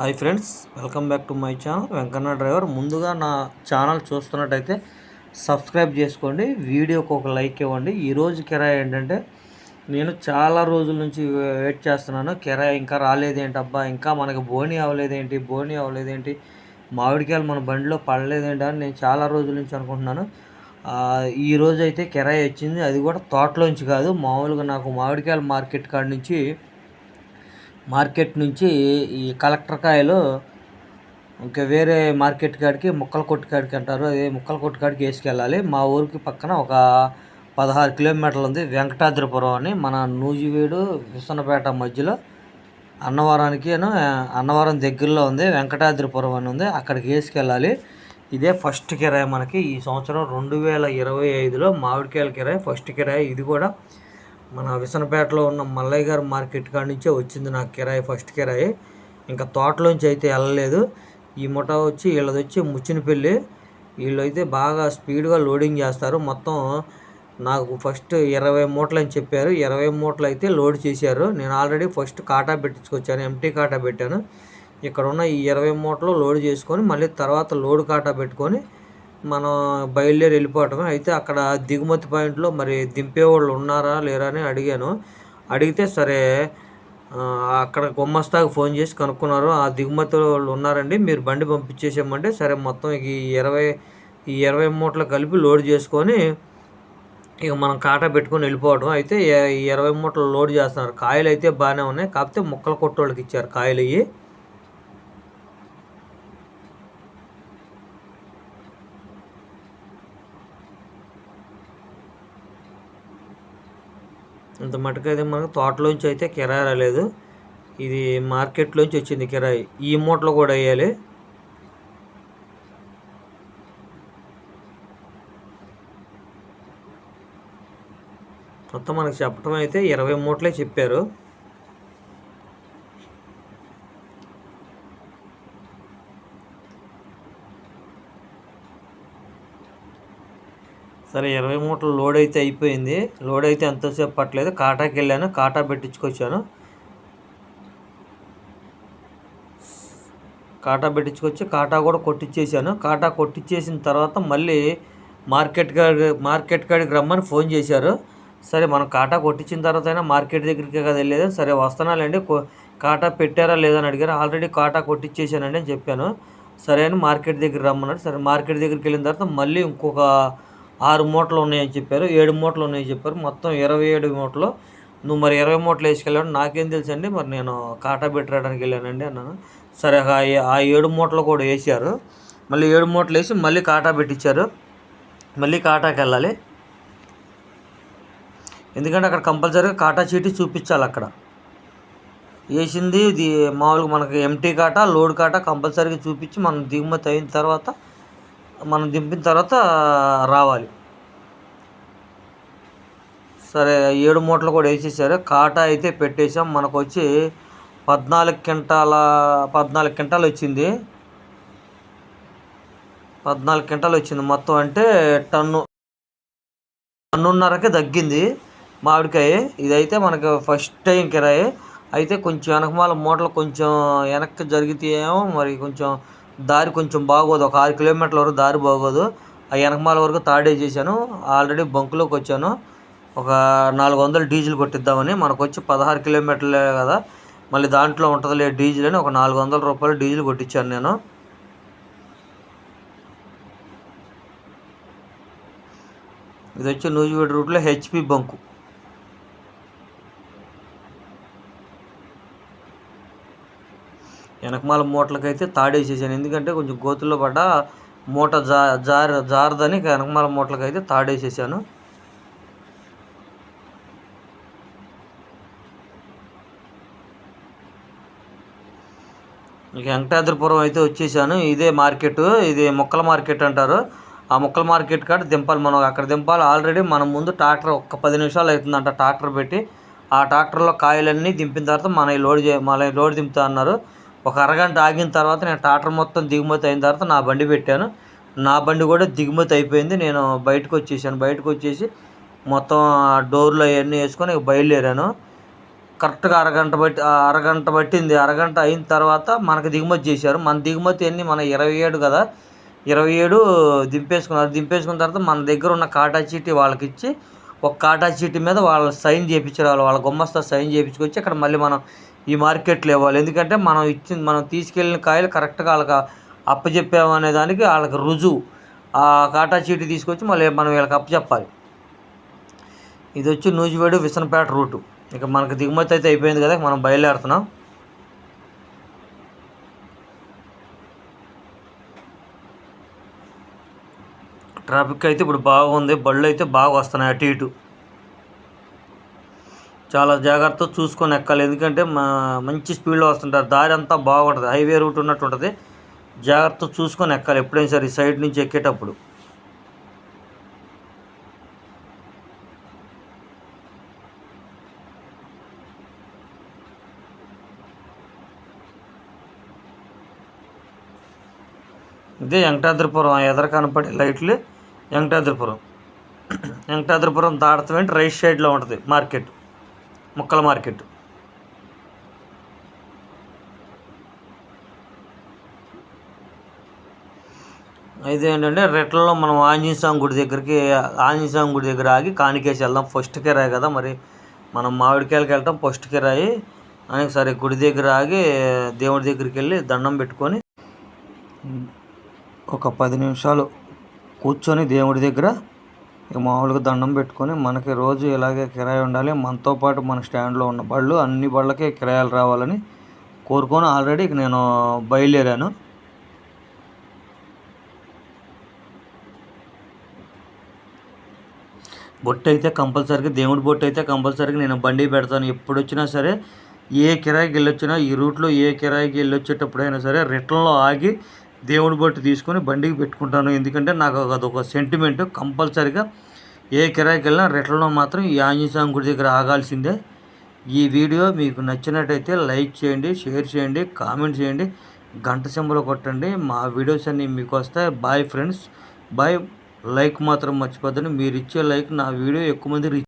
Hi friends welcome back to my channel. Venkanna driver ముందుగా నా channel చూస్తున్నట్టయితే subscribe చేసుకోండి వీడియోకి ఒక లైక్ ఇవ్వండి. ఈరోజు కిరాయి ఏంటంటే నేను చాలా రోజుల నుంచి వెయిట్ చేస్తున్నాను. కిరాయి ఇంకా రాలేదేంటి అబ్బా? ఇంకా మనకి బోని అవ్వలేదేంటి? బోని అవ్వలేదేంటి? మామిడికాయలు మన బండిలో పడలేదేంటి అని నేను చాలా రోజుల నుంచి అనుకుంటున్నాను. ఈ రోజు అయితే కిరాయి వచ్చింది. అది కూడా తోటలోంచి కాదు మామూలుగా నాకు మామిడికాయల మార్కెట్ కాడ నుంచి మార్కెట్ నుంచి ఈ కలెక్టర్ కాయలు ఇంకా వేరే మార్కెట్ కాడికి ముక్కల కొట్టు కాడికి అంటారు. అదే ముక్కల కొట్టు కాడికి వేసుకెళ్ళాలి. మా ఊరికి పక్కన ఒక పదహారు కిలోమీటర్లు ఉంది వెంకటాద్రిపురం అని. మన నూజివీడు విశ్వనపేట మధ్యలో అన్నవరానికి అన్నవరం దగ్గరలో ఉంది వెంకటాద్రిపురం అని ఉంది. అక్కడికి వేసుకెళ్ళాలి. ఇదే ఫస్ట్ కిరాయి మనకి. ఈ సంవత్సరం రెండు వేల ఇరవై ఐదులో మామిడికాయల కిరాయి ఫస్ట్ కిరాయి. ఇది కూడా మన విసనపేటలో ఉన్న మల్లయ్య గారి మార్కెట్ కాడి నుంచే వచ్చింది నాకు కిరాయి ఫస్ట్ కిరాయి. ఇంకా తోటలోంచి అయితే వెళ్ళలేదు. ఈ ముఠా వచ్చి వీళ్ళది వచ్చి ముచ్చినపల్లి. వీళ్ళు అయితే బాగా స్పీడ్గా లోడింగ్ చేస్తారు. మొత్తం నాకు ఫస్ట్ ఇరవై మూటలు అని చెప్పారు. ఇరవై మూటలు అయితే లోడ్ చేశారు. నేను ఆల్రెడీ ఫస్ట్ కాటా పెట్టించుకొచ్చాను ఎంటీ కాటా పెట్టాను. ఇక్కడ ఉన్న ఈ ఇరవై మూటలు లోడ్ చేసుకొని మళ్ళీ తర్వాత లోడ్ కాటా పెట్టుకొని మనం బయలుదేరి వెళ్ళిపోవటమే. అయితే అక్కడ దిగుమతి పాయింట్లో మరి దింపేవాళ్ళు ఉన్నారా లేరా అని అడిగాను. అడిగితే సరే అక్కడ గుమ్మస్తాకు ఫోన్ చేసి కనుక్కున్నారు. ఆ దిగుమతి వాళ్ళు ఉన్నారండి మీరు బండి పంపించేసామంటే సరే మొత్తం ఈ ఇరవై ఈ ఇరవై మూటలు కలిపి లోడ్ చేసుకొని ఇక మనం కాటా పెట్టుకొని వెళ్ళిపోవడం అయితే ఇరవై మూటలు లోడ్ చేస్తున్నారు. కాయలు అయితే బాగానే ఉన్నాయి కాకపోతే ముక్కలు కొట్టోళ్ళకి ఇచ్చారు కాయలు అయ్యి ఇంత మటుకైతే మనకు తోటలోంచి అయితే కిరాయి రాలేదు. ఇది మార్కెట్లోంచి వచ్చింది కిరాయి. ఈ మూటలు కూడా వేయాలి. మొత్తం మనకు చెప్పడం అయితే ఇరవై మూటలే చెప్పారు. సరే ఇరవై మూటలు లోడ్ అయితే అయిపోయింది. లోడ్ అయితే ఎంతసేపు పట్టలేదు. కాటాకి వెళ్ళాను. కాటా పెట్టించుకొచ్చాను. కాటా పెట్టించుకొచ్చి కాటా కూడా కొట్టించేసాను కాటా కొట్టించేసిన తర్వాత మళ్ళీ మార్కెట్ కాడి మార్కెట్ కాడికి రమ్మని ఫోన్ చేశారు. సరే మనం కాటా కొట్టించిన తర్వాత అయినా మార్కెట్ దగ్గరికి కదా వెళ్ళేది. సరే వస్తున్నానండి కాటా పెట్టారా లేదని అడిగారు. ఆల్రెడీ కాటా కొట్టించేసానండి అని చెప్పాను. సరే అని మార్కెట్ దగ్గర రమ్మన్నాడు. సరే మార్కెట్ దగ్గరికి వెళ్ళిన తర్వాత మళ్ళీ ఇంకొక ఆరు మూటలు ఉన్నాయని చెప్పారు ఏడు మూటలు ఉన్నాయని చెప్పారు. మొత్తం ఇరవై ఏడు మూటలు. నువ్వు మరి ఇరవై మూటలు వేసుకెళ్ళాడు నాకేం తెలుసు అండి మరి నేను కాటా పెట్టడానికి వెళ్ళానండి అన్నాను. సరే ఆ ఏడు మూటలు కూడా వేసారు మళ్ళీ ఏడు మూటలు వేసి మళ్ళీ కాటా పెట్టించారు. మళ్ళీ కాటాకి వెళ్ళాలి. ఎందుకంటే అక్కడ కంపల్సరీగా కాటా చీటీ చూపించాలి అక్కడ. వేసింది ఇది మామూలుగా మనకి ఎంటీ కాటా లోడ్ కాటా కంపల్సరీగా చూపించి మనం దిగుమతి అయిన తర్వాత మనం దింపిన తర్వాత రావాలి. సరే ఏడు మూటలు కూడా వేసేసారు. కాటా అయితే పెట్టేసాం మనకు వచ్చి పద్నాలుగు క్వింటాల పద్నాలుగు క్వింటాలు వచ్చింది. పద్నాలుగు క్వింటాలు వచ్చింది. మొత్తం అంటే టన్ను టన్నున్నరకే తగ్గింది మామిడికాయ. ఇదైతే మనకు ఫస్ట్ టైం కిరాయి. అయితే కొంచెం వెనకమాల మూటలు కొంచెం వెనక్కి జరిగితే ఏమో మరి కొంచెం దారి కొంచెం బాగోదు. ఒక ఆరు కిలోమీటర్ల వరకు దారి బాగోదు. ఆ వెనకమాల వరకు తాడే చేశాను. ఆల్రెడీ బంకులోకి వచ్చాను. ఒక నాలుగు వందలు డీజిల్ కొట్టిద్దామని. మనకు వచ్చి పదహారు కిలోమీటర్లే కదా. మళ్ళీ దాంట్లో ఉంటుందిలే డీజిల్ అని ఒక నాలుగు వందల రూపాయలు డీజిల్ కొట్టించాను నేను. ఇది వచ్చి నూజివీడు రూట్లో హెచ్పి బంకు. వెనకమాల మూటలకైతే తాడేసేసాను. ఎందుకంటే కొంచెం గోతుల్లో పడ్డ మూట జా జార జారదని వెనకమాల మూటలకైతే తాడేసేసాను. ఇక వెంకటాద్రిపురం అయితే వచ్చేసాను. ఇదే మార్కెట్ ఇది మొక్కల మార్కెట్ అంటారు. ఆ మొక్కల మార్కెట్ కాడ దింపాలి మనం. అక్కడ దింపాలి. ఆల్రెడీ మనం ముందు ట్రాక్టర్ ఒక్క పది నిమిషాలు అవుతుందంట ట్రాక్టర్ పెట్టి. ఆ ట్రాక్టర్లో కాయలన్నీ దింపిన తర్వాత మన లోడ్ చే మన లోడ్ దింపుతా అన్నారు. ఒక అరగంట ఆగిన తర్వాత నేను ట్రాక్టర్ మొత్తం దిగుమతి అయిన తర్వాత నా బండి పెట్టాను. నా బండి కూడా దిగుమతి అయిపోయింది. నేను బయటకు వచ్చేసాను. బయటకు వచ్చేసి మొత్తం డోర్లు అవన్నీ వేసుకొని బయలుదేరాను. కరెక్ట్గా అరగంట బట్టి ఆ అరగంట పట్టింది. అరగంట అయిన తర్వాత మనకి దిగుమతి చేశారు. మన దిగుమతి అన్ని మన ఇరవై ఏడు కదా ఇరవై ఏడు దింపేసుకున్నారు. దింపేసుకున్న తర్వాత మన దగ్గర ఉన్న కాటా చీటీ వాళ్ళకి ఇచ్చి ఒక కాటా చీటీ మీద వాళ్ళ సైన్ చేయించారు వాళ్ళ గుమ్మస్తా సైన్ చేయించుకొచ్చి అక్కడ మళ్ళీ మనం ఈ మార్కెట్లో ఇవ్వాలి. ఎందుకంటే మనం ఇచ్చిన మనం తీసుకెళ్ళిన కాయలు కరెక్ట్గా వాళ్ళకి అప్పచెప్పాము అనే దానికి వాళ్ళకి రుజువు. ఆ కాటా చీటీ తీసుకొచ్చి మళ్ళీ మనం వీళ్ళకి అప్పచెప్పాలి ఇది వచ్చి నూజివేడు విసనపేట రూటు. ఇక మనకు దిగుమతి అయితే అయిపోయింది కదా మనం బయలుదేరుతున్నాం. ట్రాఫిక్ అయితే ఇప్పుడు బాగుంది బళ్ళు అయితే బాగా వస్తున్నాయి అటు ఇటు. చాలా జాగ్రత్త చూసుకొని ఎక్కాలి. ఎందుకంటే మా మంచి స్పీడ్లో వస్తుంటారు. దారి అంతా బాగుంటుంది. హైవే రూట్ ఉన్నట్టు ఉంటుంది. జాగ్రత్త చూసుకొని ఎక్కాలి. ఎప్పుడైనా సరే సైడ్ నుంచి ఎక్కేటప్పుడు. ఇదే వెంకటాద్రిపురం. ఆ ఎదర కనపడే లైట్లు వెంకటాద్రిపురం. వెంకటాద్రిపురం దాటతం రైట్ సైడ్లో ఉంటుంది మార్కెట్. ముక్కల మార్కెట్. అయితే ఏంటంటే రెట్లలో మనం ఆంజనేయ స్వామి గుడి దగ్గరికి ఆంజనేయ స్వామి గుడి దగ్గర ఆగి కానికేసి వెళ్దాం. ఫస్ట్ కిరాయి కదా మరి. మనం మామిడికాయలకి వెళ్తాం ఫస్ట్ కిరాయి. అని సరే గుడి దగ్గర ఆగి దేవుడి దగ్గరికి వెళ్ళి దండం పెట్టుకొని ఒక పది నిమిషాలు కూర్చొని దేవుడి దగ్గర ఇక మామూలుగా దండం పెట్టుకొని మనకి రోజు ఇలాగే కిరాయి ఉండాలి. మనతో పాటు మన స్టాండ్లో ఉన్న బళ్ళు అన్ని బళ్ళకి కిరాయాలు రావాలని కోరుకొని ఆల్రెడీ నేను బయలుదేరాను. బొట్టు అయితే కంపల్సరీగా దేవుడి బొట్టు అయితే కంపల్సరీగా నేను బండి పెడతాను. ఎప్పుడు వచ్చినా సరే ఏ కిరాయికి వెళ్ళొచ్చినా ఈ రూట్లో ఏ కిరాయికి వెళ్ళొచ్చేటప్పుడైనా సరే రిటర్న్లో ఆగి దేవుడి బట్టి తీసుకొని బండికి పెట్టుకుంటాను. ఎందుకంటే నాకు అదొక సెంటిమెంట్ కంపల్సరిగా ఏ కిరాయికి వెళ్ళినా రిటర్న్లో మాత్రం ఈ ఆంజనేయ స్వామి గుడి దగ్గర ఆగాల్సిందే. ఈ వీడియో మీకు నచ్చినట్టయితే లైక్ చేయండి షేర్ చేయండి కామెంట్ చేయండి గంట సింబల్ కొట్టండి. మా వీడియోస్ అన్నీ మీకు వస్తాయి. బాయ్ ఫ్రెండ్స్ బాయ్ లైక్ మాత్రం మర్చిపోద్దని మీరు ఇచ్చే లైక్ నా వీడియో ఎక్కువ మంది